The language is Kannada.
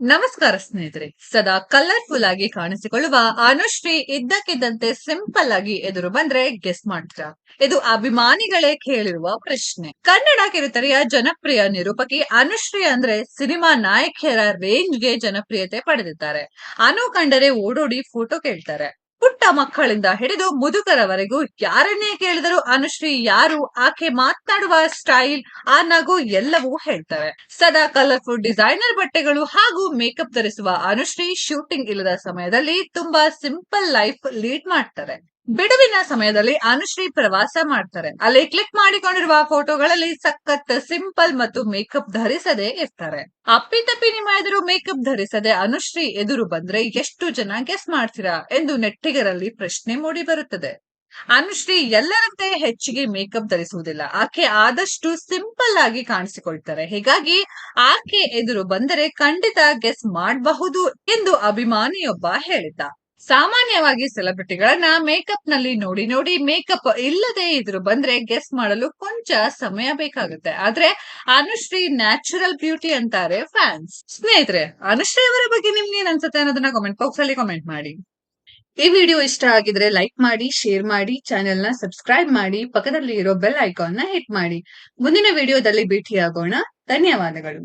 ನಮಸ್ಕಾರ ಸ್ನೇಹಿತರೆ. ಸದಾ ಕಲರ್ಫುಲ್ ಆಗಿ ಕಾಣಿಸಿಕೊಳ್ಳುವ ಅನುಶ್ರೀ ಇದ್ದಕ್ಕಿದ್ದಂತೆ ಸಿಂಪಲ್ ಆಗಿ ಎದುರು ಬಂದ್ರೆ ಗೆಸ್ ಮಾಡ್ತೀರಾ? ಇದು ಅಭಿಮಾನಿಗಳೇ ಕೇಳಿರುವ ಪ್ರಶ್ನೆ. ಕನ್ನಡ ಕಿರುತೆರೆಯ ಜನಪ್ರಿಯ ನಿರೂಪಕಿ ಅನುಶ್ರೀ ಅಂದ್ರೆ ಸಿನಿಮಾ ನಾಯಕಿಯರ ರೇಂಜ್ಗೆ ಜನಪ್ರಿಯತೆ ಪಡೆದಿದ್ದಾರೆ. ಅನು ಕಂಡರೆ ಓಡೋಡಿ ಫೋಟೋ ಕೇಳ್ತಾರೆ. ಪುಟ್ಟ ಮಕ್ಕಳಿಂದ ಹಿಡಿದು ಮುದುಕರವರೆಗೂ ಯಾರನ್ನೇ ಕೇಳಿದರೂ ಅನುಶ್ರೀ ಯಾರು, ಆಕೆ ಮಾತನಾಡುವ ಸ್ಟೈಲ್ ಆ ನಗು ಎಲ್ಲವೂ ಹೇಳ್ತವೆ. ಸದಾ ಕಲರ್ಫುಲ್ ಡಿಸೈನರ್ ಬಟ್ಟೆಗಳು ಹಾಗೂ ಮೇಕಪ್ ಧರಿಸುವ ಅನುಶ್ರೀ ಶೂಟಿಂಗ್ ಇಲ್ಲದ ಸಮಯದಲ್ಲಿ ತುಂಬಾ ಸಿಂಪಲ್ ಲೈಫ್ ಲೀಡ್ ಮಾಡ್ತಾರೆ. ಬಿಡುವಿನ ಸಮಯದಲ್ಲಿ ಅನುಶ್ರೀ ಪ್ರವಾಸ ಮಾಡ್ತಾರೆ. ಅಲ್ಲಿ ಕ್ಲಿಕ್ ಮಾಡಿಕೊಂಡಿರುವ ಫೋಟೋಗಳಲ್ಲಿ ಸಖತ್ ಸಿಂಪಲ್ ಮತ್ತು ಮೇಕಪ್ ಧರಿಸದೆ ಇರ್ತಾರೆ. ಅಪ್ಪಿತಪ್ಪಿ ನಿಮ್ಮ ಎದುರು ಮೇಕಪ್ ಧರಿಸದೆ ಅನುಶ್ರೀ ಎದುರು ಬಂದ್ರೆ ಎಷ್ಟು ಜನ ಗೆಸ್ ಮಾಡ್ತೀರಾ ಎಂದು ನೆಟ್ಟಿಗರಲ್ಲಿ ಪ್ರಶ್ನೆ ಮೂಡಿ ಬರುತ್ತದೆ. ಅನುಶ್ರೀ ಎಲ್ಲರಂತೆ ಹೆಚ್ಚಿಗೆ ಮೇಕಪ್ ಧರಿಸುವುದಿಲ್ಲ. ಆಕೆ ಆದಷ್ಟು ಸಿಂಪಲ್ ಆಗಿ ಕಾಣಿಸಿಕೊಳ್ತಾರೆ. ಹೀಗಾಗಿ ಆಕೆ ಎದುರು ಬಂದರೆ ಖಂಡಿತ ಗೆಸ್ ಮಾಡಬಹುದು ಎಂದು ಅಭಿಮಾನಿಯೊಬ್ಬ ಹೇಳಿದ್ದ. ಸಾಮಾನ್ಯವಾಗಿ ಸೆಲೆಬ್ರಿಟಿಗಳನ್ನ ಮೇಕಪ್ನಲ್ಲಿ ನೋಡಿ ನೋಡಿ ಮೇಕಪ್ ಇಲ್ಲದೆ ಇದ್ರು ಬಂದ್ರೆ ಗೆಸ್ ಮಾಡಲು ಕೊಂಚ ಸಮಯ ಬೇಕಾಗುತ್ತೆ. ಆದ್ರೆ ಅನುಶ್ರೀ ನ್ಯಾಚುರಲ್ ಬ್ಯೂಟಿ ಅಂತಾರೆ ಫ್ಯಾನ್ಸ್ ಸ್ನೇಹಿತರೆ, ಅನುಶ್ರೀ ಅವರ ಬಗ್ಗೆ ನಿಮ್ಗೆ ಏನ್ ಅನ್ಸುತ್ತೆ ಅನ್ನೋದನ್ನ ಕಾಮೆಂಟ್ ಬಾಕ್ಸ್ ಅಲ್ಲಿ ಕಾಮೆಂಟ್ ಮಾಡಿ. ಈ ವಿಡಿಯೋ ಇಷ್ಟ ಆಗಿದ್ರೆ ಲೈಕ್ ಮಾಡಿ ಶೇರ್ ಮಾಡಿ ಚಾನೆಲ್ನ ಸಬ್ಸ್ಕ್ರೈಬ್ ಮಾಡಿ ಪಕ್ಕದಲ್ಲಿ ಇರೋ ಬೆಲ್ ಐಕಾನ್ನ ಹಿಟ್ ಮಾಡಿ. ಮುಂದಿನ ವಿಡಿಯೋದಲ್ಲಿ ಭೇಟಿಯಾಗೋಣ. ಧನ್ಯವಾದಗಳು.